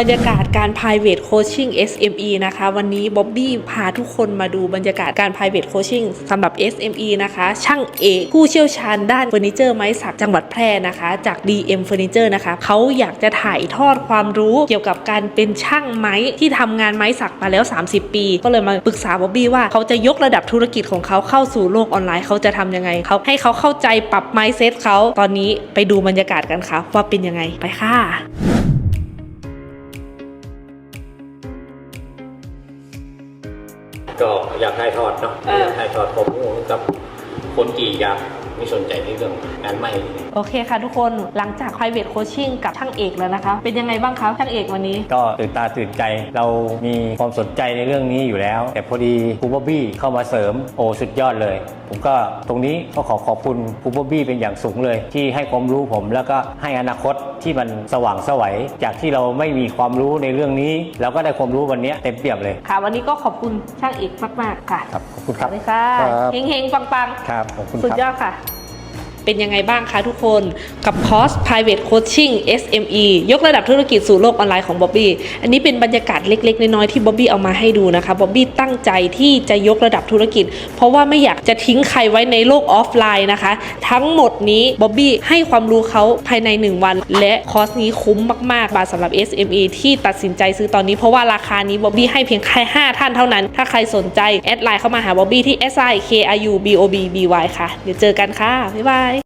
บรรยากาศการ private coaching SME นะคะ วันนี้บ๊อบบี้พาทุกคนมาดูบรรยากาศการ private coaching สำหรับ SME นะคะ ช่างเอกผู้เชี่ยวชาญด้านเฟอร์นิเจอร์ไม้สักจังหวัดแพร่นะคะ จาก DM Furniture นะคะเขาอยากจะถ่ายทอดความรู้เกี่ยวกับการเป็นช่างไม้ที่ทำงานไม้สักมาแล้ว 30 ปี ก็เลยมาปรึกษาบ๊อบบี้ว่าเขาจะยกระดับธุรกิจของเขาเข้าสู่โลกออนไลน์เขาจะทำยังไงเขาให้เขาเข้าใจปรับ mindset เขาตอนนี้ไปดูบรรยากาศกันค่ะว่าเป็นยังไงไปค่ะ ก็อยากให้ทอดเนาะเอออยากให้ทอดผมกับคนกี่อยาก ไม่สนใจในเรื่องงานใหม่ โอเคค่ะทุกคนหลังจาก private coaching กับช่างเอกแล้วนะคะ เป็นยังไงบ้างคะช่างเอกวันนี้ ก็ตื่นตาตื่นใจเรามีความสนใจในเรื่องนี้อยู่แล้ว แต่พอดีครูบอบบี้เข้ามาเสริมโอ้สุดยอดเลย ผมก็ตรงนี้ก็ขอขอบคุณครูบอบบี้เป็นอย่างสูงเลย ที่ให้ความรู้ผมแล้วก็ให้อนาคตที่มันสว่างไสวัยจากที่เราไม่มีความรู้ในเรื่องนี้เราก็ได้ความรู้วันนี้เต็มเปี่ยมเลย ค่ะ วันนี้ก็ขอบคุณช่างเอกมาก ๆ ค่ะครับขอบคุณสครับ วัสดีค่ะครับ เฮงๆปัง ครับขอบคุณๆ สุดครับ ยอดค่ะ เป็นยังไงบ้างคะทุกคนกับคอร์ส private coaching SME ยกระดับธุรกิจสู่โลกออนไลน์ของบ๊อบบี้อันนี้เป็นบรรยากาศเล็ก ๆ น้อยๆที่บ๊อบบี้เอามาให้ดูนะคะบ๊อบบี้ตั้งใจที่จะยกระดับธุรกิจ เพราะว่าไม่อยากจะทิ้งใครไว้ในโลกออฟไลน์นะคะ ทั้งหมดนี้บ๊อบบี้ให้ความรู้เขาภายใน 1 วัน และคอร์สนี้คุ้มมากๆบาทสำหรับ SME ที่ตัดสินใจซื้อตอนนี้เพราะว่าราคานี้บ๊อบบี้ให้เพียงแค่5ท่านเท่านั้น ถ้าใครสนใจแอดไลน์เข้ามาหาบ๊อบบี้ที่ S I K I U B O B B Y ค่ะเดี๋ยวเจอกันค่ะบ๊ายบาย